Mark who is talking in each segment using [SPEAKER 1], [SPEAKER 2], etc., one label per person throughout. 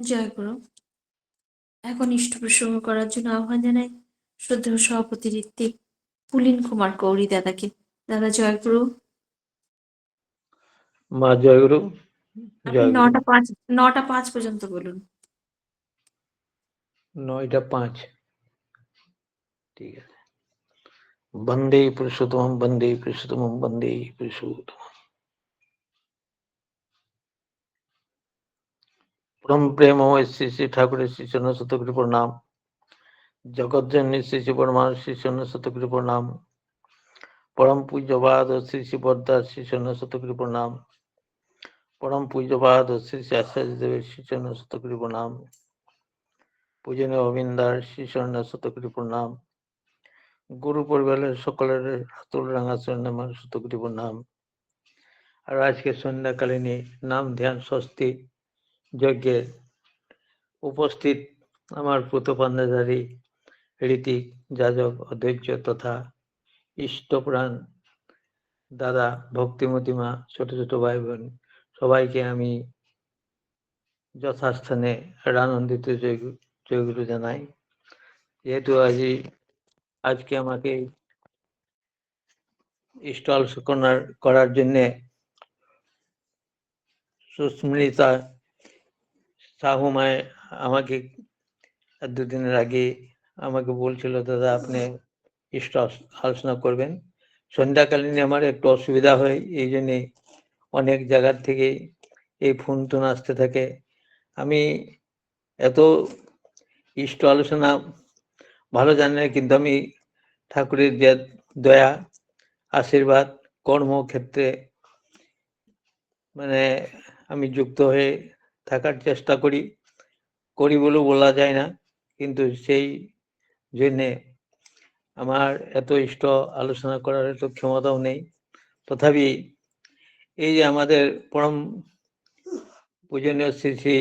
[SPEAKER 1] জয় গুরু এখন ইষ্ট প্রসঙ্গ করার জন্য আহ্বান জানাই শ্রদ্ধেয় সভাপতি ঋত্বিক পুলিন কুমার কৌরি দাদাকে। দাদা জয় গুরু
[SPEAKER 2] মা জয়গুরু
[SPEAKER 1] আপনি
[SPEAKER 2] জয়গুরু
[SPEAKER 1] নটা পাঁচ নটা পাঁচ পর্যন্ত বলুন।
[SPEAKER 2] নয়টা পাঁচ। ঠিক আছে। বন্দে পুরুষোত্তম বন্দে পুরুষোত্তম বন্দে পুরুষোত্তম পরম প্রেমময় শ্রী শ্রী ঠাকুরের শ্রী চন্ন শতকরি প্রণাম। জগৎজননী শ্রী শ্রী পরমাণু শ্রী চন্ন শতকরি নাম পরম পূজ্যবাদ শ্রী শ্রী বদ্দার শ্রী চন্ন শতকরি প্রণাম। পরম পূজ্যবাদ শ্রী শ্রী আচার্য দেবের শ্রী চন্ন শতকরি নাম পূজনীয় অবিন্দার শ্রী চন্ন শতকরি প্রণাম। গুরু পরিবারের সকলের হাতুল রাঙা চরণামার শতকরি প্রণাম। আর আজকে সন্ধ্যাকালীন নাম ধ্যান স্বস্তি যজ্ঞের উপস্থিত আমার পুতপান্ডাধারী ঋতিক, যাজক, অধৈর্য তথা ইষ্টপ্রাণ দাদা, ভক্তিমতিমা, ছোট ছোট ভাই বোন সবাইকে আমি যথাস্থানে আনন্দিত জয়- জয়গুরু জানাই। যেহেতু আজি, আজকে আমাকে ইষ্টল করার জন্যে সুস্মৃতা সাহুমায় আমাকে দুদিনের আগে আমাকে বলছিল, দাদা, আপনি ইষ্ট আলোচনা করবেন। সন্ধ্যাকালীন আমার একটু অসুবিধা হয়, এই জন্যে অনেক জায়গার থেকে এই ফোন টোন আসতে থাকে। আমি এত ইষ্ট আলোচনা, ভালো জানি না, কিন্তু আমি ঠাকুরের যে দয়া, আশীর্বাদ, কর্মক্ষেত্রে মানে আমি যুক্ত হয়ে থাকার চেষ্টা করি। করি বলেও বলা যায় না। কিন্তু সেই জন্যে আমার এত ইষ্ট আলোচনা করার এত ক্ষমতাও নেই। তথাপি এই যে আমাদের পরম পূজনীয় শ্রী শ্রী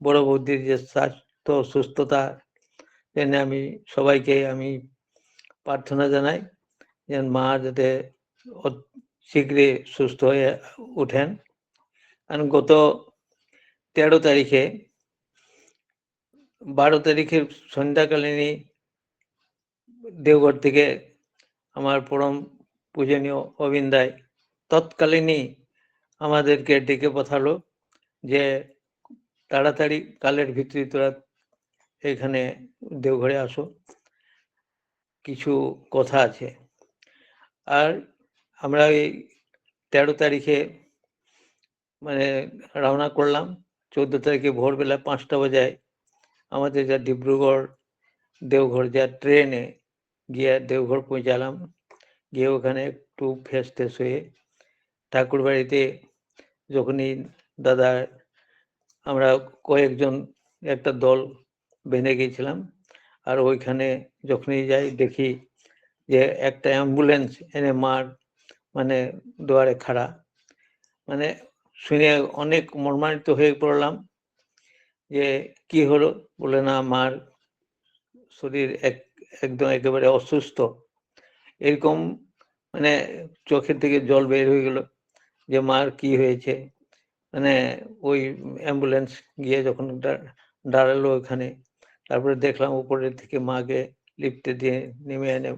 [SPEAKER 2] বড় বুদ্ধির যে স্বাস্থ্য, সুস্থতা জন্য আমি সবাইকে আমি প্রার্থনা জানাই যেন মা যাতে শীঘ্রই সুস্থ হয়ে ওঠেন। কারণ গত তেরো তারিখে, বারো তারিখের সন্ধ্যাকালীনই দেওঘর থেকে আমার পরম পূজনীয় অবিন্দায় তৎকালীনই আমাদেরকে ডেকে পাঠালো যে তাড়াতাড়ি কালের ভিতরে তোরা এখানে দেওঘরে আসো। কিছু কথা আছে। আর আমরা এই তেরো তারিখে মানে রওনা করলাম। চোদ্দ তারিখে ভোরবেলা পাঁচটা বাজায় আমাদের যা ডিব্রুগড় দেওঘর যা ট্রেনে গিয়ে দেওঘর পৌঁছালাম। গিয়ে ওখানে একটু ফ্রেশ ট্রেশ হয়ে ঠাকুর বাড়িতে যখনই দাদা, আমরা কয়েকজন একটা দল বেঁধে গিয়েছিলাম আর ওইখানে যখনই যাই দেখি যে একটা অ্যাম্বুলেন্স এনে মার মানে দুয়ারে খাড়া। মানে শুনে অনেক মর্মান্বিত হয়ে পড়লাম যে কি হলো? বলে না, মার শরীর এক, একদম একেবারে অসুস্থ। এরকম মানে চোখের থেকে জল বের হয়ে গেল যে, মার কি হয়েছে? মানে ওই অ্যাম্বুলেন্স গিয়ে যখন দাঁড়াল ওখানে, তারপরে দেখলাম উপরের থেকে মাকে লিফটে দিয়ে নেমে এনে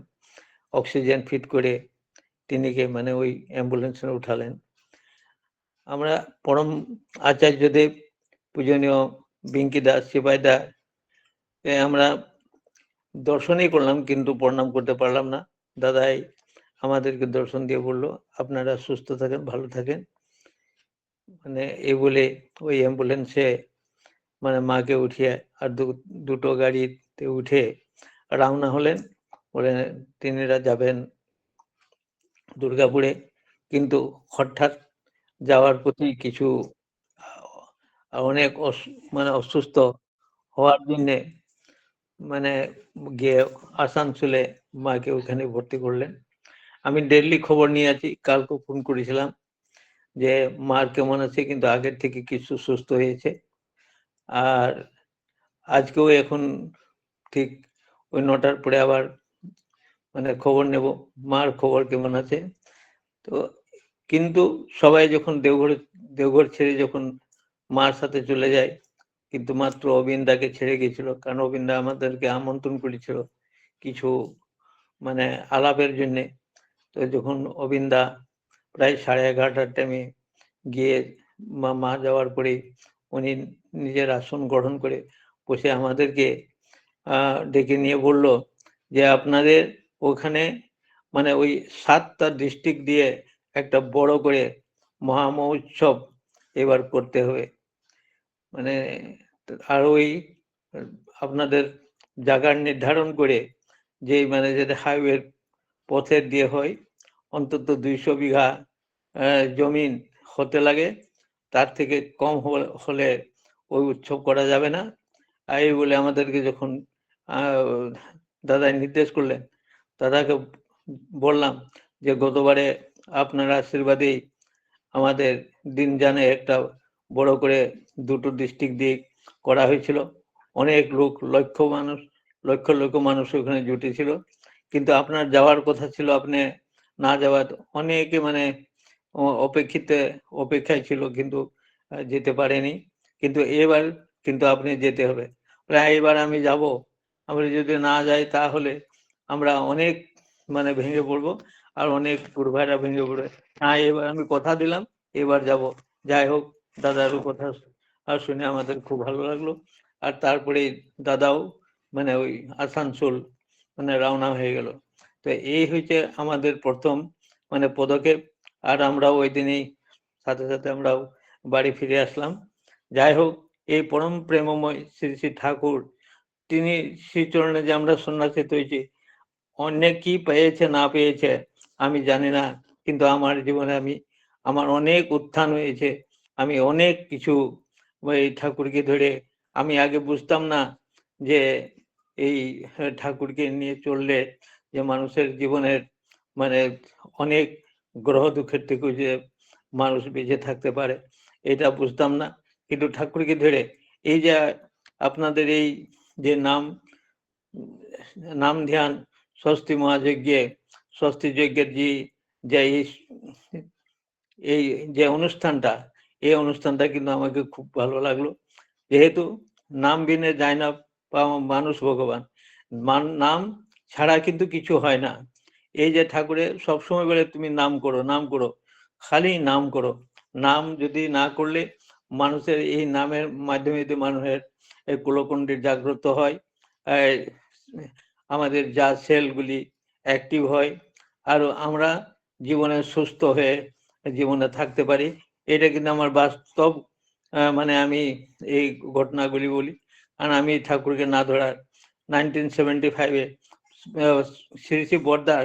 [SPEAKER 2] অক্সিজেন ফিট করে তিনিকে মানে ওই অ্যাম্বুলেন্সে উঠালেন। আমরা পরম আচার্যদেব পূজনীয় বিঙ্কি দাস, সিপাই দা, এ আমরা দর্শনই করলাম কিন্তু প্রণাম করতে পারলাম না। দাদাই আমাদেরকে দর্শন দিয়ে বলল, আপনারা সুস্থ থাকেন, ভালো থাকেন। মানে এই বলে ওই অ্যাম্বুলেন্সে মানে মাকে উঠিয়ে আর দুটো গাড়িতে উঠে রওনা হলেন। বলে তিনিরা যাবেন দুর্গাপুরে। কিন্তু হঠাৎ যাওয়ার প্রতি কিছু অনেক মানে অসুস্থ হওয়ার জন্যে মানে গিয়ে আসানসোলে মাকে ওখানে ভর্তি করলেন। আমি ডেলি খবর নিয়ে আছি কালকে ফোন করেছিলাম যে মার কেমন আছে? কিন্তু আগের থেকে কিছু সুস্থ হয়েছে। আর আজকেও এখন ঠিক ওই নটার পরে আবার মানে খবর নেব মার খবর কেমন আছে? তো কিন্তু সবাই যখন দেওঘর দেওঘর ছেড়ে যখন মার সাথে চলে যায়, কিন্তু মাত্র অবিন্দাকে ছেড়ে গেছিল কারণ অবিন্দা আমাদেরকে আমন্ত্রণ করেছিল কিছু মানে আলাপের জন্যে। তো যখন অবিন্দা প্রায় সাড়ে এগারোটার টাইমে গিয়ে মা মা যাওয়ার পরে উনি নিজের আসন গ্রহণ করে বসে আমাদেরকে ডেকে নিয়ে বলল যে, আপনাদের ওখানে মানে ওই সাতটা ডিস্ট্রিক্ট দিয়ে একটা বড় করে মহামহোৎসব এবার করতে হবে। মানে আর ওই আপনাদের জায়গার নির্ধারণ করে যে মানে যেটা হাইওয়ে পথের দিয়ে হয়, অন্তত দুইশো বিঘা জমিন হতে লাগে, তার থেকে কম হলে- ওই উৎসব করা যাবে না। এই বলে আমাদেরকে যখন দাদাই নির্দেশ করলেন, দাদাকে বললাম যে গতবারে আপনার আশীর্বাদেই আমাদের দিন জানে একটা বড় করে দুটো ডিস্ট্রিক্ট দিয়ে করা হয়েছিল। অনেক লোক, লক্ষ মানুষ, লক্ষ লক্ষ মানুষ ওখানে জুটেছিল কিন্তু আপনার যাওয়ার কথা ছিল, আপনি না যাওয়ার অনেকে মানে অপেক্ষিতে, অপেক্ষায় ছিল কিন্তু যেতে পারেনি। কিন্তু এবার কিন্তু আপনি যেতে হবে। প্রায় এবার আমি যাব। আমরা যদি না যাই তাহলে আমরা অনেক মানে ভেঙে পড়ব। আর অনেক পূর্বারা ভেঙে পড়বে হ্যাঁ এবার আমি কথা দিলাম, এবার যাব। যাই হোক, দাদারও কথা আর শুনে আমাদের খুব ভালো লাগল। আর তারপরে দাদাও মানে ওই আসানসোল মানে রওনা হয়ে গেল। তো এই হয়েছে আমাদের প্রথম মানে পদক্ষেপ। আর আমরা ওই দিনেই সাথে সাথে আমরাও বাড়ি ফিরে আসলাম। যাই হোক, এই পরম প্রেমময় শ্রী শ্রী ঠাকুর, তিনি শ্রীচরণে যে আমরা সন্ন্যাসিত হয়েছি অনেক কি পেয়েছে, না পেয়েছে আমি জানি না, কিন্তু আমার জীবনে আমি, আমার অনেক উত্থান হয়েছে। আমি অনেক কিছু, এই ঠাকুরকে ধরে, আমি আগে বুঝতাম না যে এই ঠাকুরকে নিয়ে চললে যে মানুষের জীবনের মানে অনেক গ্রহ দুঃখের থেকে যে মানুষ বেঁচে থাকতে পারে, এটা বুঝতাম না। কিন্তু ঠাকুরকে ধরে, এই যে আপনাদের এই যে নাম নাম ধ্যান, স্বস্তি মহাযজ্ঞে স্বস্তি যজ্ঞের যে এই- যে অনুষ্ঠানটা, এই অনুষ্ঠানটা কিন্তু আমাকে খুব ভালো লাগল। যেহেতু নাম বিনে যায় না পা- মানুষ ভগবান নাম ছাড়া কিন্তু কিছু হয় না। এই যে ঠাকুরে সবসময় বলে তুমি নাম করো নাম করো, খালি নাম করো। নাম যদি না করলে মানুষের এই নামের মাধ্যমে যদি মানুষের কুলকুণ্ডের জাগ্রত হয় আমাদের যা সেলগুলি অ্যাক্টিভ হয় আর আমরা জীবনে সুস্থ হয়ে জীবনে থাকতে পারি। এটা কিন্তু আমার বাস্তব মানে আমি এই ঘটনাগুলি বলি। কারণ আমি ঠাকুরকে না ধরার নাইনটিন সেভেন্টি ফাইভে শ্রী শ্রী বর্দার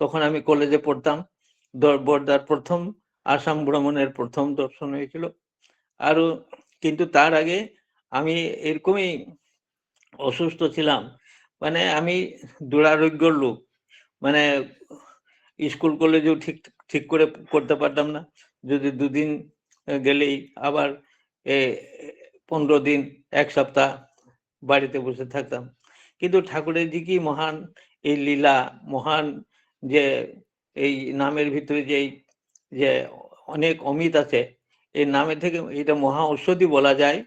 [SPEAKER 2] তখন আমি কলেজে পড়তাম। বর্দার প্রথম, আসাম ভ্রমণের প্রথম দর্শন হয়েছিল। আরও কিন্তু তার আগে আমি এরকমই অসুস্থ ছিলাম। মানে আমি দুরারোগ্যর লোক। মানে স্কুল কলেজেও ঠিক ঠিক করে করতে পারতাম না। যদি দুদিন গেলেই আবার পনেরো দিন, এক সপ্তাহ বাড়িতে বসে থাকতাম। কিন্তু ঠাকুরের যে কি মহান, এই লীলা, মহান যে, এই নামের ভিতরে যে যে অনেক অমিত আছে এই নামে থেকে এটা মহা ঔষধি বলা যায়।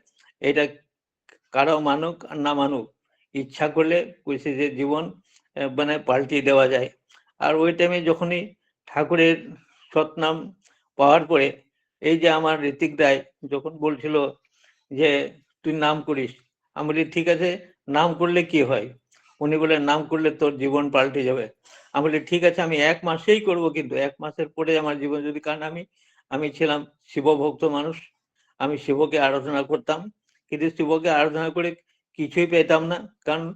[SPEAKER 2] এটা কারও মানুক আর না মানুক, ইচ্ছা করলে যে জীবন মানে পাল্টিয়ে দেওয়া যায়। আর ওই টাইমে যখনই ঠাকুরের সৎনাম পাওয়ার পরে, এই যে আমার ঋতিক রায় যখন বলছিল যে, তুই নাম করিস। আমি বলি, ঠিক আছে, নাম করলে কি হয়? উনি বলে নাম করলে তোর জীবন পাল্টে যাবে। আমি বলি, ঠিক আছে, আমি এক মাসেই করব কিন্তু, এক মাসের পরে আমার জীবন যদি কারণ আমি আমি ছিলাম শিবভক্ত মানুষ, আমি শিবকে আরাধনা করতাম। কিন্তু শিবকে আরাধনা করে কিছুই পেতাম না, কারণ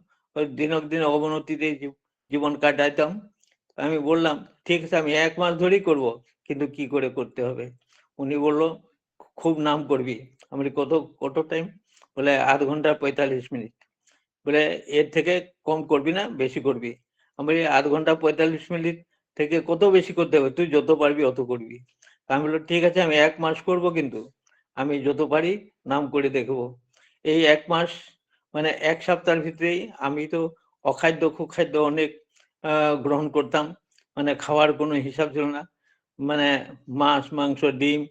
[SPEAKER 2] দিনক দিন অবনতিতে জীব- জীবন কাটাইতাম। আমি বললাম, ঠিক আছে, আমি এক মাস ধরেই করব, কিন্তু কি করে করতে হবে? উনি বলল, খুব নাম করবি। আমি কত কত টাইম বলে, আধ ঘণ্টা পঁয়তাল্লিশ মিনিট। বলে, এর থেকে কম করবি না, বেশি করবি। আমি আধ ঘণ্টা পঁয়তাল্লিশ মিনিট থেকে কত বেশি করতে হবে? তুই যত পারবি অত করবি। আমি বলল ঠিক আছে, আমি এক মাস করব কিন্তু, আমি যত পারি নাম করে দেখব। এই এক মাস মানে এক সপ্তাহের ভিতরেই আমি তো অখাদ্য, কুখাদ্য অনেক গ্রহণ করতাম। মানে খাওয়ার কোনো হিসাব ছিল না। মানে মাছ, মাংস, ডিম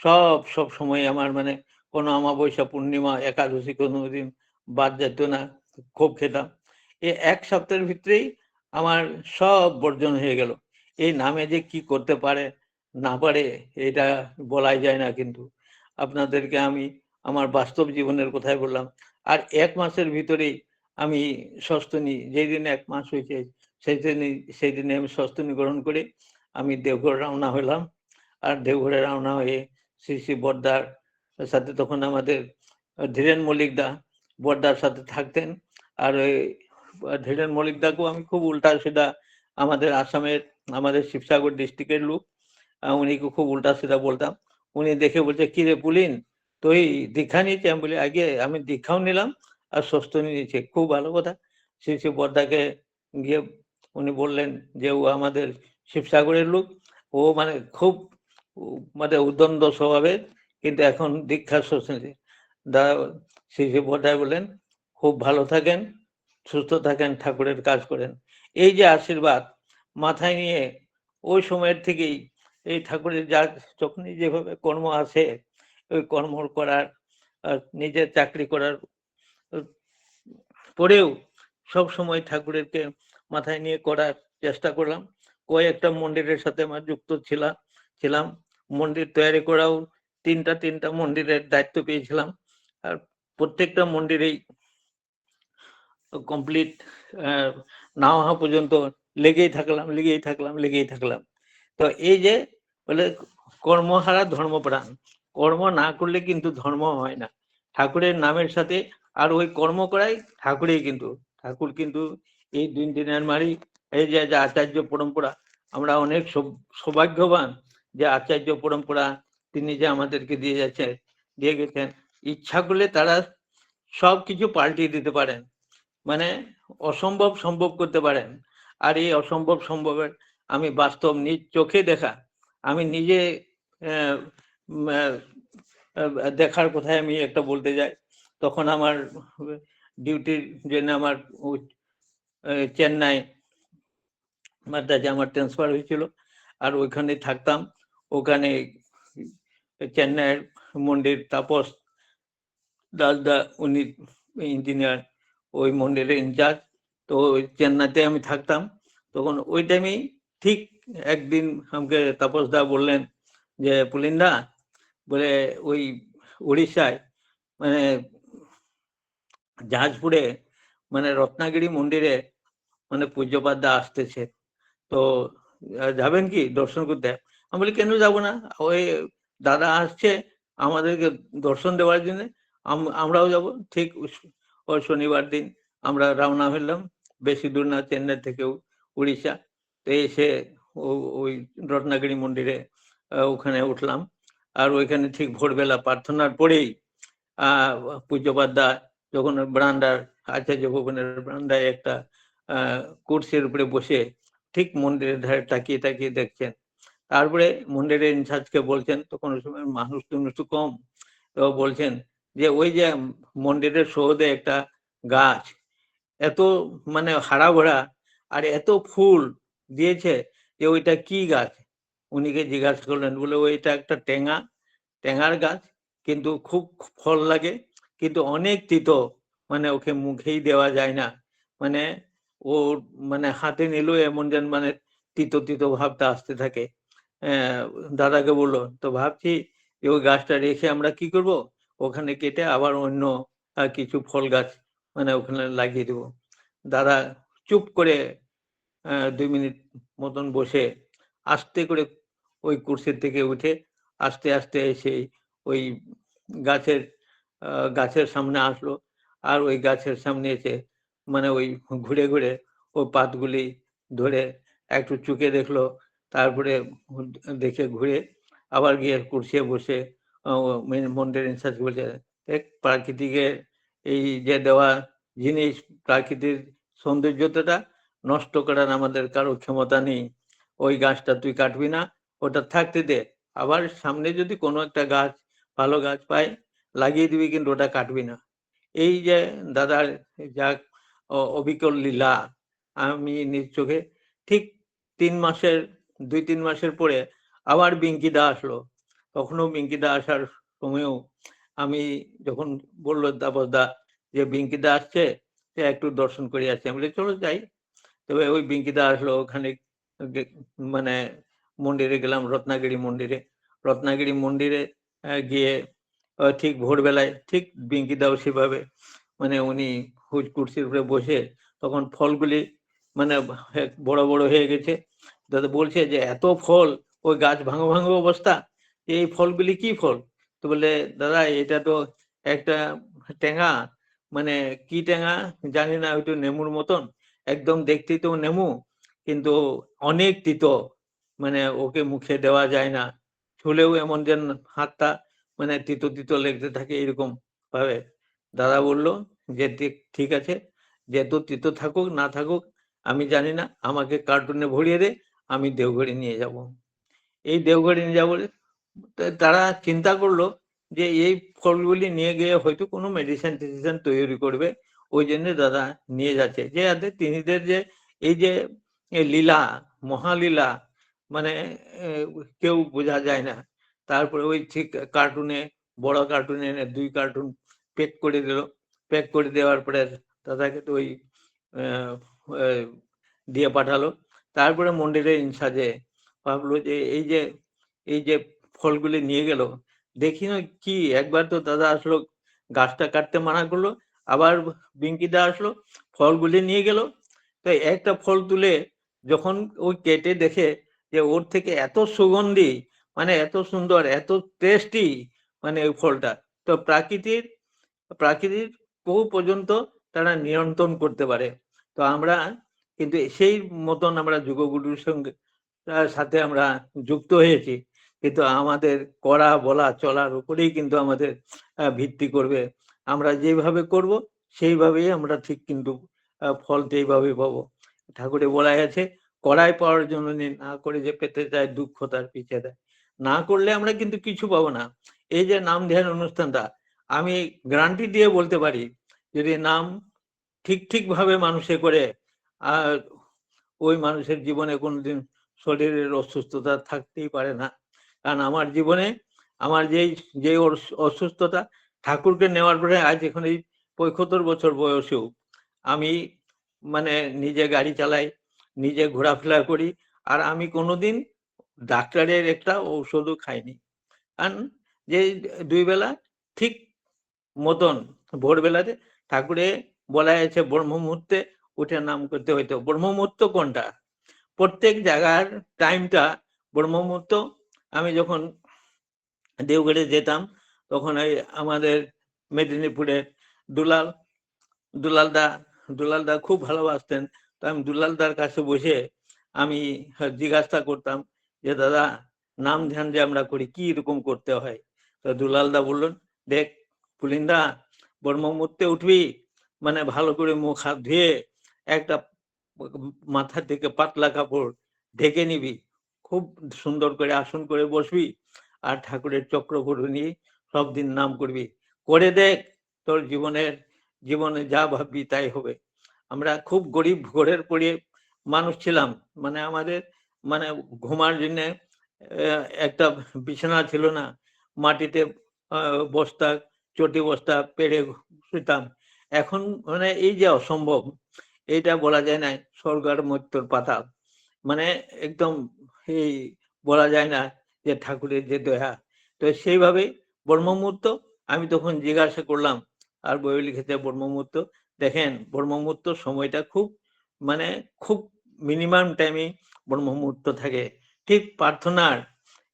[SPEAKER 2] সব সব সময় আমার মানে কোনো অমাবস্যা, পূর্ণিমা, একাদশী কোনো দিন বাদ যেত না। খুব খেতাম। এই এক সপ্তাহের ভিতরেই আমার সব বর্জন হয়ে গেল। এই নামে যে কি করতে পারে না পারে এটা বলাই যায় না কিন্তু। আপনাদেরকে আমি আমার বাস্তব জীবনের কথাই বললাম। আর এক মাসের ভিতরেই আমি সস্তনী যেই দিনে এক মাস হয়েছে সেই দিনই, সেই দিনে আমি সস্তনী গ্রহণ করে। আমি দেওঘর রওনা হলাম। আর দেওঘরে রওনা হয়ে শ্রী শ্রী বর্দার সাথে তখন আমাদের ধীরেন মল্লিক দা বর্দার সাথে থাকতেন। আর ওই ধীরেন মল্লিক দাকেও আমি খুব উল্টা সিধা আমাদের আসামের, আমাদের শিবসাগর ডিস্ট্রিক্টের লোক। উনিকে খুব উল্টা সিধা বলতাম। উনি দেখে বলছে, কি রে পুলিন? তুই দীক্ষা নিয়েছি আমি বলি, আগে আমি দীক্ষাও নিলাম আর সুস্থ নিয়েছি। খুব ভালো কথা। শ্রী শ্রী বর্দাকে গিয়ে উনি বললেন যে, ও আমাদের শিবসাগরের লোক। ও মানে খুব মানে উদ্দণ্ড স্বভাবের, কিন্তু এখন দীক্ষা শুনছি দা, শ্রী বর্দায় বললেন, খুব ভালো থাকেন, সুস্থ থাকেন, ঠাকুরের কাজ করেন। এই যে আশীর্বাদ মাথায় নিয়ে ওই সময়ের থেকেই এই ঠাকুরের যা যখনই যেভাবে কর্ম আছে, ওই কর্ম করার নিজের চাকরি করার পরেও সব সময় ঠাকুরেরকে মাথায় নিয়ে করার চেষ্টা করলাম। কয়েকটা মন্দিরের সাথে আমার যুক্ত ছিলাম ছিলাম। মন্দির তৈরি করাও তিনটা তিনটা মন্দিরের দায়িত্ব পেয়েছিলাম। আর প্রত্যেকটা মন্দিরেই কমপ্লিট না হওয়া পর্যন্ত লেগেই থাকলাম লেগেই থাকলাম লেগেই থাকলাম। তো এই যে বলে কর্মহারা ধর্মপ্রাণ কর্ম না করলে কিন্তু ধর্ম হয় না। ঠাকুরের নামের সাথে আর ওই কর্ম করাই ঠাকুরেই কিন্তু। ঠাকুর কিন্তু এই দুই দিনের মারি, এই যে আচার্য পরম্পরা, আমরা অনেক সৌভাগ্যবান যে আচার্য পরম্পরা তিনি যে আমাদেরকে দিয়ে যাচ্ছেন দিয়ে গেছেন। ইচ্ছা করলে তারা সব কিছু পাল্টিয়ে দিতে পারেন। মানে অসম্ভব সম্ভব করতে পারেন। আর এই অসম্ভব সম্ভবের আমি বাস্তব নিজ চোখে দেখা, আমি নিজে দেখার কথায় আমি একটা বলতে যাই। তখন আমার ডিউটির জন্য আমার চেন্নাই মাদ্রাজে আমার ট্রান্সফার হয়েছিল। আর ওইখানে থাকতাম। ওখানে চেন্নাইয়ের মন্দির তাপস দাসদা উনি ইঞ্জিনিয়ার ওই মন্দিরের ইনচার্জ তো চেন্নাইতে আমি থাকতাম। তখন ওই টাইমেই ঠিক একদিন আমাকে তাপস দা বললেন যে পুলিন্দা বলে ওই উড়িষ্যায় মানে জাহাজপুরে মানে রত্নাগিরি মন্দিরে মানে পূজ্যপাত দা আসতেছে। তো যাবেন কি? দর্শন করতে? আমি বলি, কেন যাব না? ওই দাদা আসছে আমাদেরকে দর্শন দেওয়ার জন্য। আম- আমরাও যাব। ঠিক ওই- শনিবার দিন আমরা রওনা হলাম বেশি দূর না, চেন্নাই থেকেও উড়িষ্যা। তো এসে ওই রত্নাগিরি মন্দিরে ওখানে উঠলাম। আর ওইখানে ঠিক ভোরবেলা প্রার্থনার পরেই আহ পূজ্যপাত দা যখন ব্রান্ডার আচার্য ভবনের ব্রান্ডায় একটা কুর্সির উপরে বসে ঠিক মন্দিরের ধারে তাকিয়ে তাকিয়ে দেখছেন। তারপরে মন্দিরের ইনচার্জকে বলছেন, তখন ওই সময় মানুষ তো কম, তো বলছেন যে, ওই যে মন্দিরের সৌদে একটা গাছ, এত মানে হারা ভরা আর এত ফুল দিয়েছে যে, ওইটা কি গাছ? উনিকে জিজ্ঞাসা করলেন, বলে ওইটা একটা টেঙা টেঙার গাছ, কিন্তু খুব ফল লাগে, কিন্তু অনেক তিতো মানে ওকে মুখেই দেওয়া যায় না মানে ও মানে হাতে নিলেও এমন যেন মানে তিতো তিতো ভাবটা আসতে থাকে। দাদাকে বলল, তো ভাবছি যে ওই গাছটা রেখে আমরা কি করব? ওখানে কেটে আবার অন্য কিছু ফল গাছ মানে ওখানে লাগিয়ে দেবো। দাদা চুপ করে দুই মিনিট মতন বসে আস্তে করে ওই কুর্সির থেকে উঠে আস্তে আস্তে এসে ওই গাছের গাছের সামনে আসলো। আর ওই গাছের সামনে এসে মানে ওই ঘুরে ঘুরে ওই পাতগুলি ধরে একটু চুকে দেখল, তারপরে দেখে ঘুরে আবার গিয়ে কুর্সিয়ে বসে, ও মেন- মন্দির ইনচার্জ বলছে প্রাকৃতিকের এই যে দেওয়া জিনিস প্রাকৃতিক সৌন্দর্যতাটা নষ্ট করার আমাদের কারও ক্ষমতা নেই। ওই গাছটা তুই কাটবি না, ওটা থাকতে দে। আবার সামনে যদি কোনো একটা গাছ, ভালো গাছ পায়, লাগিয়ে দিবি কিন্তু ওটা কাটবি না। এই যে দাদার যা অবিকল লীলা আমি নিজ চোখে ঠিক তিন মাসের, দুই তিন মাসের পরে আবার বিঙ্কিদা আসলো। তখনও বিঙ্কিদা আসার সময়ও আমি যখন বলল দাবদা যে বিঙ্কিদা আসছে, সে একটু দর্শন করে আসছে। আমি বলি চলো যাই। তবে ওই বিঙ্কিদা আসলো ওখানে মানে মন্দিরে গেলাম, রত্নাগিরি মন্দিরে। রত্নাগিরি মন্দিরে গিয়ে ঠিক ভোরবেলায় ঠিক বিঙ্কিদাও সেভাবে মানে উনি হুজ কুর্সির উপরে বসে তখন ফলগুলি মানে বড় বড় হয়ে গেছে। দাদা বলছে যে, এত ফল, ওই গাছ ভাঙো ভাঙো অবস্থা, এই ফলগুলি কি ফল? তো বলে, দাদা, এটা তো একটা টেঙা মানে কি টেঙা জানি না হয়তো নেমুর মতন। একদম দেখতে তো নেমু, কিন্তু অনেক তিতো মানে ওকে মুখে দেওয়া যায় না। ছুলেও এমন যেন হাতটা মানে তিতো তিতো লেগতে থাকে এরকম ভাবে। দাদা বলল যে ঠিক- আছে যেহেতু তিতো থাকুক, না থাকুক, আমি জানি না, আমাকে কার্টুনে ভরিয়ে দে, আমি দেওঘরে নিয়ে যাব। এই দেওঘরে নিয়ে যাব তারা চিন্তা করল যে এই ফলগুলি নিয়ে গিয়ে হয়তো কোনো মেডিসিন টেডিসিন তৈরি করবে, ওই জন্য দাদা নিয়ে যাচ্ছে। যে আদে তিনিদের যে এই যে লীলা, মহালীলা মানে কেউ বোঝা যায় না। তারপরে ওই ঠিক কার্টুনে বড় কার্টুনে দুই কার্টুন পেক করে দিল। প্যাক করে দেওয়ার পরে দাদাকে তো ওই দিয়ে পাঠালো। তারপরে মন্দিরে ইনসাজে ভাবলো যে এই যে এই যে ফলগুলি নিয়ে গেল, দেখি না কি, একবার তো দাদা আসলো, গাছটা কাটতে মানা করল, আবার বিঙ্কিদা আসলো, ফলগুলি নিয়ে গেল। তো একটা ফল তুলে যখন ওই কেটে দেখে যে ওর থেকে এত সুগন্ধি মানে এত সুন্দর, এত টেস্টি মানে ওই ফলটা। তো প্রাকৃতির প্রাকৃতির বহু পর্যন্ত তারা নিয়ন্ত্রণ করতে পারে। তো আমরা কিন্তু সেই মতন আমরা যুগগুরুর সঙ্গে সাথে আমরা যুক্ত হয়েছি। কিন্তু আমাদের করা বলা চলার উপরেই কিন্তু আমাদের ভিত্তি করবে। আমরা যেভাবে করব সেইভাবেই আমরা ঠিক কিন্তু ফল সেইভাবেই পাবো। ঠাকুরে বলা আছে কড়াই পাওয়ার জন্য নি, না করে যে পেতে চায় দুঃখ তার পিছিয়ে দেয়। না করলে আমরা কিন্তু কিছু পাবো না। এই যে নাম ধ্যান অনুষ্ঠানটা আমি গ্যারান্টি দিয়ে বলতে পারি যদি নাম ঠিক ঠিক ভাবে মানুষে করে, আর ওই মানুষের জীবনে কোনোদিন শরীরের অসুস্থতা থাকতেই পারে না। কারণ আমার জীবনে আমার যেই যে অসুস্থতা ঠাকুরকে নেওয়ার পরে আজ এখন এই পঁয়ষট্টর বছর বয়সেও আমি মানে নিজে গাড়ি চালাই, নিজে ঘোরাফেরা করি, আর আমি কোনোদিন ডাক্তারের একটা ঔষধও খাইনি। কারণ যে দুই বেলা ঠিক মতন ভোরবেলাতে ঠাকুরে বলা হয়েছে ব্রহ্ম মুহূর্তে উঠে নাম করতে হইতো। ব্রহ্ম মুহূর্ত কোনটা? প্রত্যেক জায়গার টাইমটা ব্রহ্ম মুহূর্ত আমি যখন দেওঘরে যেতাম, তখন ওই আমাদের মেদিনীপুরের দুলাল, দুলালদা দুলালদা খুব ভালোবাসতেন। তো আমি দুলালদার কাছে বসে আমি জিজ্ঞাসা করতাম যে, দাদা নাম ধ্যান যে আমরা করি, কি রকম করতে হয়? তো দুলালদা বললেন, দেখ, পুলিন্দা ব্রহ্মমূর্তে উঠবি মানে ভালো করে মুখ হাত ধুয়ে একটা মাথার থেকে পাতলা কাপড় ঢেকে নিবি। খুব সুন্দর করে আসন করে বসবি আর ঠাকুরের চক্র নিয়ে সব দিন নাম করবি। করে দেখ তোর জীবনের, জীবনে যা ভাববি তাই হবে। আমরা খুব গরিব ঘরের পড়ে মানুষ ছিলাম মানে আমাদের মানে ঘুমার জন্য একটা বিছানা ছিল না, মাটিতে বস্তা চটি বস্তা পেড়ে শুতাম। এখন মানে এই যে অসম্ভব, এইটা বলা যায় না সরকার মৃত্যুর পাতাল মানে একদম এই বলা যায় না যে ঠাকুরের যে দয়া। তো সেইভাবে ব্রহ্মমূর্ত, আমি তখন জিজ্ঞাসা করলাম, আর বই লিখেছে ব্রহ্মমূর্ত, দেখেন ব্রহ্মমূর্ত সময়টা খুব মানে খুব মিনিমাম টাইমে ব্রহ্মমূর্ত থাকে। ঠিক প্রার্থনার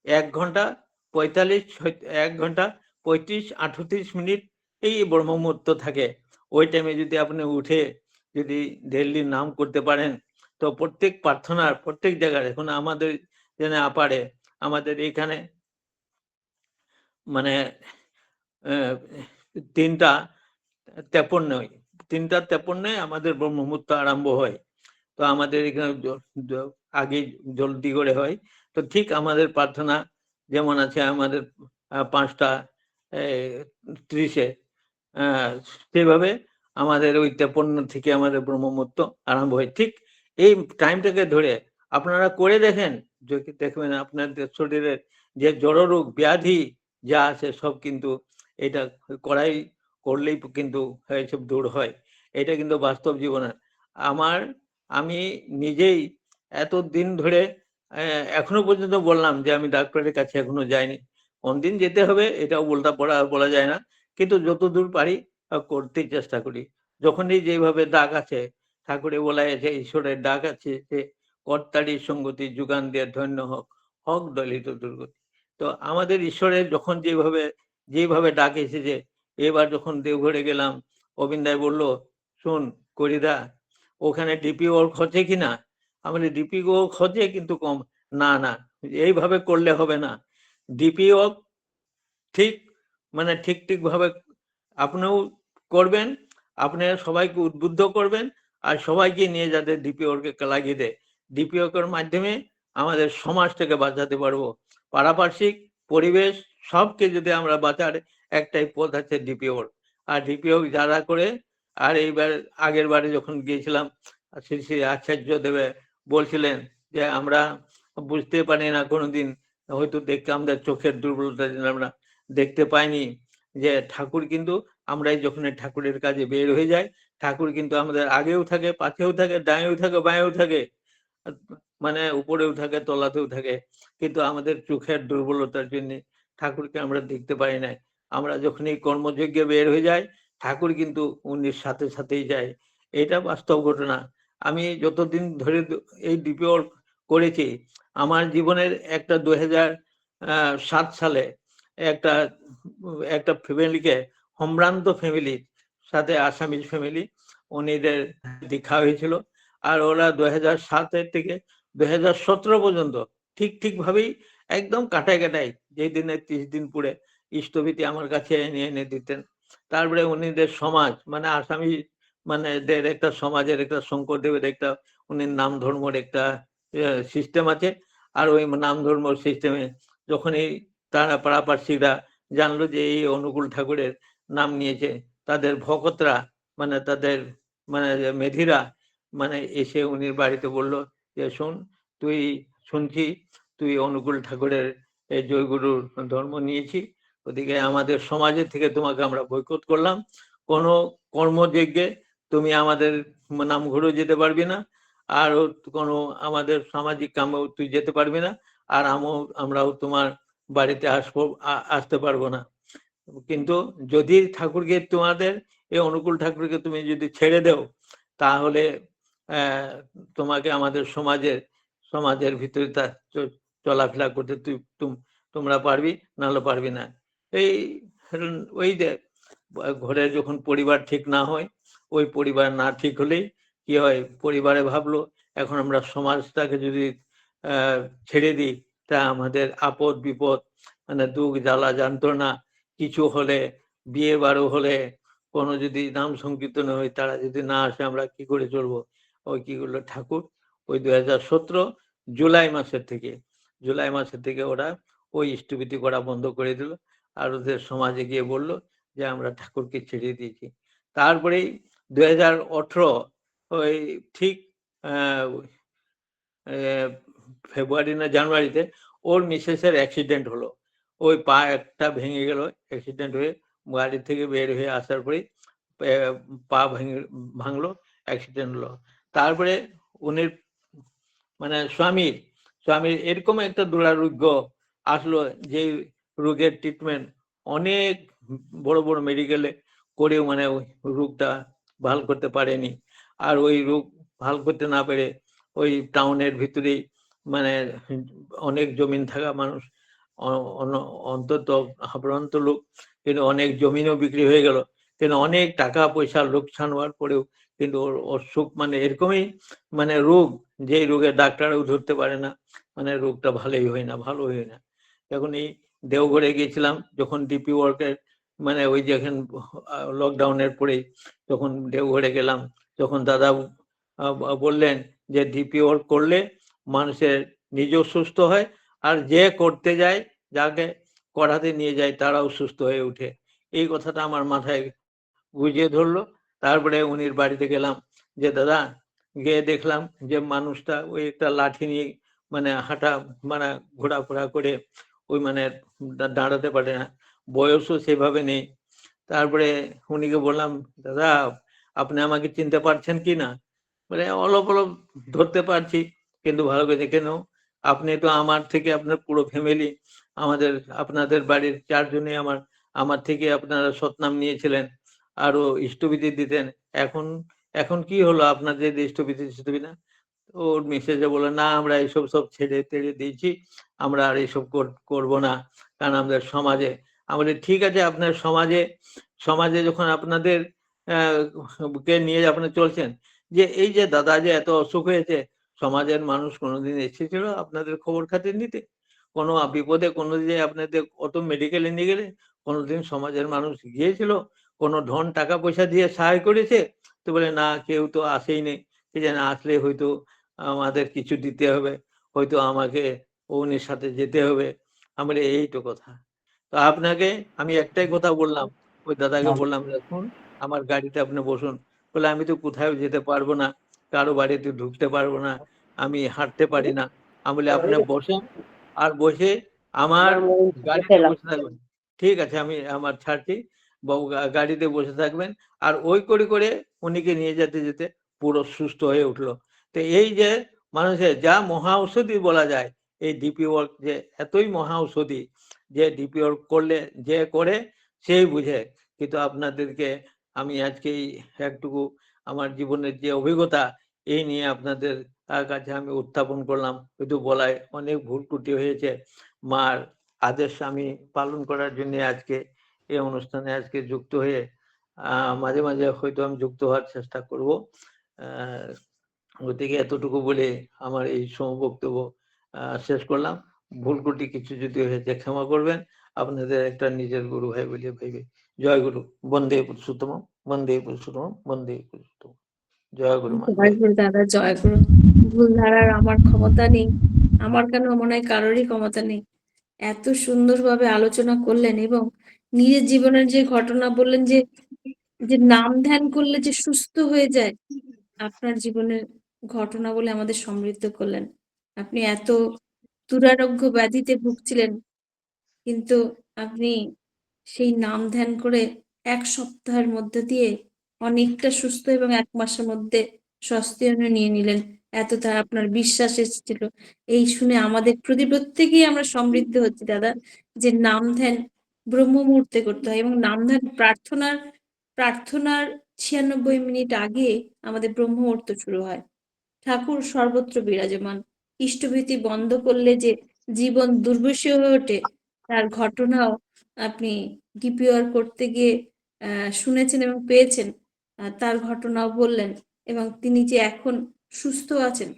[SPEAKER 2] এক ঘণ্টা পঁয়তাল্লিশ এক ঘণ্টা পঁয়ত্রিশ, আটত্রিশ মিনিট এই ব্রহ্মমূর্ত থাকে। ওই টাইমে যদি আপনি উঠে যদি ডেইলি নাম করতে পারেন, তো প্রত্যেক প্রার্থনার প্রত্যেক জায়গায় এখন আমাদের যেন আপারে আমাদের এখানে মানে তিনটা তেপন্ন, তিনটা তেপন্নে আমাদের ব্রহ্মমূর্ত আরম্ভ হয়। তো আমাদের এখানে আগে জলদি করে হয়। তো ঠিক আমাদের প্রার্থনা যেমন আছে, আমাদের পাঁচটা ত্রিশে। সেভাবে আমাদের ওই তেপন্ন থেকে আমাদের ব্রহ্মমূর্ত আরম্ভ হয়। ঠিক এই টাইমটাকে ধরে আপনারা করে দেখেন যদি দেখবেন আপনাদের শরীরের যে জড়রোগ ব্যাধি যা আছে সব কিন্তু এটা করাই, করলেই কিন্তু এসব দূর হয়। এটা কিন্তু বাস্তব জীবনে। আমার, আমি নিজেই এত দিন ধরে এখনও পর্যন্ত বললাম যে আমি ডাক্তারের কাছে এখনও যাইনি। কোনদিন যেতে হবে এটাও বলতে পড়া বলা যায় না। কিন্তু যতদূর পারি আহ, করতেই চেষ্টা করি। যখনই যেভাবে ডাক আছে ঠাকুরে বলা আছে ঈশ্বরের ডাক আছে যে কর্তারির সঙ্গতি যুগান দিয়ে ধন্য হোক হক দলিত দুর্গতি। তো আমাদের ঈশ্বরের যখন যেভাবে যেভাবে ডাক এসেছে এবার যখন দেওঘরে গেলাম অবিন্দায় বলল শুন করিদা ওখানে ডিপি ওর খরচে কিনা? আমাদের ডিপি ও খরচে কিন্তু কম না না এইভাবে করলে হবে না। ডিপিও ঠিক মানে ঠিক ঠিক ভাবে আপনিও করবেন, আপনি সবাইকে উদ্বুদ্ধ করবেন আর সবাইকে নিয়ে যাতে ডিপিওরকে লাগিয়ে দেয়। ডিপিওর মাধ্যমে আমাদের সমাজটাকে বাঁচাতে পারব। পারাপার্শ্বিক, পরিবেশ, সবকে যদি আমরা বাঁচার একটাই পথ আছে ডিপিওর আর ডিপিও যারা করে, আর এইবার আগের বারে যখন গিয়েছিলাম, শ্রী শ্রী আচার্য দেবে বলছিলেন যে, আমরা বুঝতে পারি না কোনোদিন হয়তো দেখতে আমাদের চোখের দুর্বলতা আমরা দেখতে পাইনি যে ঠাকুর কিন্তু আমরাই যখন ঠাকুরের কাজে বের হয়ে যাই, ঠাকুর কিন্তু আমাদের আগেও থাকে, পাশেও থাকে ডায়েও থাকে, বাঁয়েও থাকে মানে উপরেও থাকে, তলাতেও থাকে, কিন্তু আমাদের চোখের দুর্বলতার জন্য ঠাকুরকে আমরা দেখতে পাই না আমরা যখনই কর্মযজ্ঞে বের হয়ে যাই, ঠাকুর কিন্তু উনির সাথে সাথেই যায়। এটা বাস্তব ঘটনা। আমি যতদিন ধরে এই ডিপিওর করেছি। আমার জীবনের একটা দু সাত সালে একটা একটা ফ্যামিলিকে সম্ভ্রান্ত ফ্যামিলির সাথে আসামিজ ফ্যামিলি উনিদের দীক্ষা হয়েছিল। আর ওরা দু সাতের থেকে দু হাজার সতেরো পর্যন্ত ঠিক ঠিকভাবেই একদম কাটায় কাটায় যেই দিনে ত্রিশ দিন পুরে ইষ্টভীতি আমার কাছে এনে এনে দিতেন। তারপরে উনিদের সমাজ মানে আসামি মানে একটা সমাজের একটা শঙ্করদেবের একটা উনি নাম ধর্মর একটা সিস্টেম আছে। আর ওই নাম ধর্ম সিস্টেমে যখনই তারা পাড়াপার্শ্বিকরা জানলো যে এই অনুকূল ঠাকুরের নাম নিয়েছে, তাদের ভকতরা মানে তাদের মানে মেধিরা মানে এসে উনির বাড়িতে বলল যে, শোন, তুই শুনছি, তুই অনুকূল ঠাকুরের এই জয়গুরুর ধর্ম নিয়েছি। ওদিকে আমাদের সমাজের থেকে তোমাকে আমরা বৈকট করলাম। কোনো কর্মযজ্ঞে তুমি আমাদের নাম ঘুরেও যেতে পারবি না। আর কোনো আমাদের সামাজিক কামেও তুই যেতে পারবি না, আর আমও, আমরাও তোমার বাড়িতে আসব আসতে পারব না। কিন্তু যদি ঠাকুরকে তোমাদের, এই অনুকূল ঠাকুরকে তুমি যদি ছেড়ে দেও, তাহলে তোমাকে আমাদের সমাজের সমাজের ভিতরে তা চলাফেরা করতে তুই তোমরা পারবি, নাহলে পারবি না। এই, ওই যে ঘরে যখন পরিবার ঠিক না হয়, ওই পরিবার না ঠিক হলেই কি হয়? পরিবারে ভাবলো, এখন আমরা সমাজটাকে যদি ছেড়ে দিই, তা আমাদের আপদ বিপদ মানে দুঃখ, জ্বালা, যন্ত্রণা, কিছু হলে, বিয়ে বারো হলে, কোনো যদি নাম সংকীর্তন হয়, তারা যদি না আসে, আমরা কি করে চলবো? ওই কি করল ঠাকুর? ওই দু সতেরো জুলাই মাসের থেকে, জুলাই মাসের থেকে ওরা ওই ইষ্টভীতি করা বন্ধ করে দিল। আর ওদের সমাজে গিয়ে বলল যে, আমরা ঠাকুরকে ছেড়ে দিয়েছি। তারপরেই দু হাজার আঠেরো ওই ঠিক ফেব্রুয়ারি না জানুয়ারিতে ওর মিসেসের অ্যাক্সিডেন্ট হলো। ওই পা একটা ভেঙে গেল অ্যাক্সিডেন্ট হয়ে গাড়ি থেকে বের হয়ে আসার পরে পা ভেঙে, ভাঙলো অ্যাক্সিডেন্ট হলো। তারপরে উনি মানে স্বামীর স্বামীর এরকম একটা দুরারোগ্য আসলো যে রোগের ট্রিটমেন্ট অনেক বড় বড় মেডিকেলে করেও মানে রোগটা ভালো করতে পারেনি। আর ওই রোগ ভালো করতে না পেরে ওই টাউনের ভিতরেই মানে অনেক জমিন থাকা মানুষ অন্তত হাবড়ন্ত লোক কিন্তু অনেক জমিনও বিক্রি হয়ে গেল। কিন্তু অনেক টাকা পয়সা লোকসান হওয়ার পরেও কিন্তু ওর অসুখ মানে এরকমই মানে রোগ যে রোগের ডাক্তারও ধরতে পারে না মানে রোগটা ভালোই হয় না, ভালো হয় না। এখন এই দেওঘরে গিয়েছিলাম, যখন ডিপি ওয়ার্কের মানে ওই যেখানে লকডাউনের পরে যখন দেওঘরে গেলাম তখন দাদা বললেন যে ডিপি ওয়ার্ক করলে মানুষের নিজেও সুস্থ হয় আর যে করতে যায়, যাকে করাতে নিয়ে যায় তারাও সুস্থ হয়ে উঠে এই কথাটা আমার মাথায় বুঝিয়ে ধরলো। তারপরে উনির বাড়িতে গেলাম যে, দাদা, গিয়ে দেখলাম যে মানুষটা ওই একটা লাঠি নিয়ে মানে হাঁটা মানে ঘোরাফোরা করে ওই মানে দাঁড়াতে পারে না। বয়সও সেভাবে নেই। তারপরে উনিকে বললাম, দাদা আপনি আমাকে চিনতে পারছেন কি না? বলে অলপ অলপ ধরতে পারছি, কিন্তু ভালো করে দেখে নাও। আপনি তো আমার থেকে আপনার পুরো ফ্যামিলি আমাদের, আপনাদের বাড়ির চারজনে আমার আমার থেকে আপনারা সৎনাম নিয়েছিলেন আরও ইষ্টবিধি দিতেন। এখন এখন কি হলো আপনাদের ইষ্টবিধি ইষ্টবিধি না? ওর মেসেজে বলে না, আমরা এইসব সব ছেড়ে তেড়ে দিয়েছি, আমরা আর এইসব কর- করব না, কারণ আমাদের সমাজে। আমাদের ঠিক আছে, আপনার সমাজে সমাজে যখন আপনাদের কে নিয়ে আপনি চলছেন। যে এই যে দাদা যে এত অসুখ হয়েছে সমাজের মানুষ কোনোদিন এসেছিল আপনাদের খবর খাতির নিতে? কোনো বিপদে কোনো যে আপনাদের অত মেডিকেলে নিয়ে গেলে কোনোদিন সমাজের মানুষ গিয়েছিল? কোনো ধন টাকা পয়সা দিয়ে সাহায্য করেছে? তো বলে না কেউ তো আসেই নেই। সে যেন আসলে হয়তো আমাদের কিছু দিতে হবে। হয়তো আমাকে ওনের সাথে যেতে হবে। আমার এই তো কথা। তো আপনাকে আমি একটাই কথা বললাম। ওই দাদাকে বললাম দেখুন আমার গাড়িতে আপনি বসুন। বলে আমি তো কোথাও যেতে পারব না। কারও বাড়িতে ঢুকতে পারব না। আমি হাঁটতে পারি না। আমি বলি আপনি বসেন। আর বসে আমার গাড়িতে বসে থাকবেন। ঠিক আছে আমি আমার ছাড়ছি। গাড়িতে বসে থাকবেন। আর ওই করে করে উনিকে নিয়ে যেতে যেতে পুরো সুস্থ হয়ে উঠল। তো এই যে মানুষের যা মহা ঔষধি বলা যায় এই ডিপি ওয়ার্ক যে এতই মহা ঔষধি যে ডিপি ওয়ার্ক করলে যে করে সেই বুঝে। কিন্তু আপনাদেরকে আমি আজকে একটুকু আমার জীবনের যে অভিজ্ঞতা এই নিয়ে আপনাদের কাছে আমি উত্থাপন করলাম। হয়তো বলায় অনেক ভুল ত্রুটি হয়েছে। মার আদেশ আমি পালন করার জন্য আজকে এই অনুষ্ঠানে আজকে যুক্ত হয়ে মাঝে মাঝে হয়তো আমি যুক্ত হওয়ার চেষ্টা করব। গতিকে এতটুকু বলে আমার এই সমবক্তব্য আহ, শেষ করলাম। ভুল ত্রুটি কিছু যদি হয়েছে ক্ষমা করবেন। আপনাদের একটা নিজের গুরু ভাই বলে ভাইবে। জয় গুরু, বন্দে পুরুষোত্তম বন্দে পুরুষোত্তম বন্দে পুরুষোত্তম জয় গুরু
[SPEAKER 1] দাদা, জয় গুরু। ভুল ধারার আমার ক্ষমতা নেই। আমার কেন মনে হয় কারোরই ক্ষমতা নেই? এত সুন্দরভাবে আলোচনা করলেন এবং নিজের জীবনের যে ঘটনা বললেন যে যে নাম ধ্যান করলে যে সুস্থ হয়ে যায়, আপনার জীবনের ঘটনা বলে আমাদের সমৃদ্ধ করলেন। আপনি এত দুরারোগ্য ব্যাধিতে ভুগছিলেন। কিন্তু আপনি সেই নাম ধ্যান করে এক সপ্তাহের মধ্যে দিয়ে অনেকটা সুস্থ এবং এক মাসের মধ্যে স্বস্তিয়নে নিয়ে নিলেন। এত তার আপনার বিশ্বাস এসেছিল। এই শুনে আমাদের প্রতি প্রত্যেকেই আমরা সমৃদ্ধ হচ্ছি, দাদা, যে নাম ধ্যান ব্রহ্ম মুহূর্তে করতে হয় এবং নাম ধ্যান প্রার্থনার প্রার্থনার ছিয়ানব্বই মিনিট আগে আমাদের ব্রহ্ম মুহূর্ত শুরু হয়। ঠাকুর সর্বত্র বিরাজমান। ইষ্টভীতি বন্ধ করলে যে জীবন দুর্বিষহ হয়ে ওঠে, তার ঘটনাও আপনি ডিপিআর করতে গিয়ে শুনেছেন এবং পেয়েছেন তার ঘটনাও বললেন এবং তিনি যে এখন সুস্থ আছেন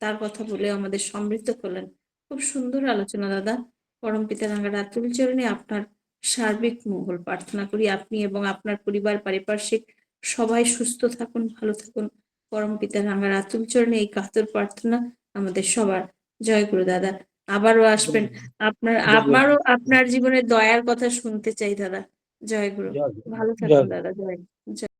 [SPEAKER 1] তার কথা বলে আমাদের সমৃদ্ধ করলেন। খুব সুন্দর আলোচনা, দাদা। পরম পিতা রাঙ্গা রাতুল চরণে আপনার সার্বিক মঙ্গল প্রার্থনা করি। আপনি এবং আপনার পরিবার, পারিপার্শ্বিক সবাই সুস্থ থাকুন, ভালো থাকুন। পরম পিতা রাঙ্গা রাতুল চরণে এই কাতর প্রার্থনা আমাদের সবার। জয় গুরু, দাদা। আবারও আসবেন। আপনার
[SPEAKER 2] আবারও
[SPEAKER 1] আমারও আপনার জীবনের দয়ার কথা শুনতে চাই দাদা। জয় গুরু। ভালো থাকুন দাদা। জয়। জয়।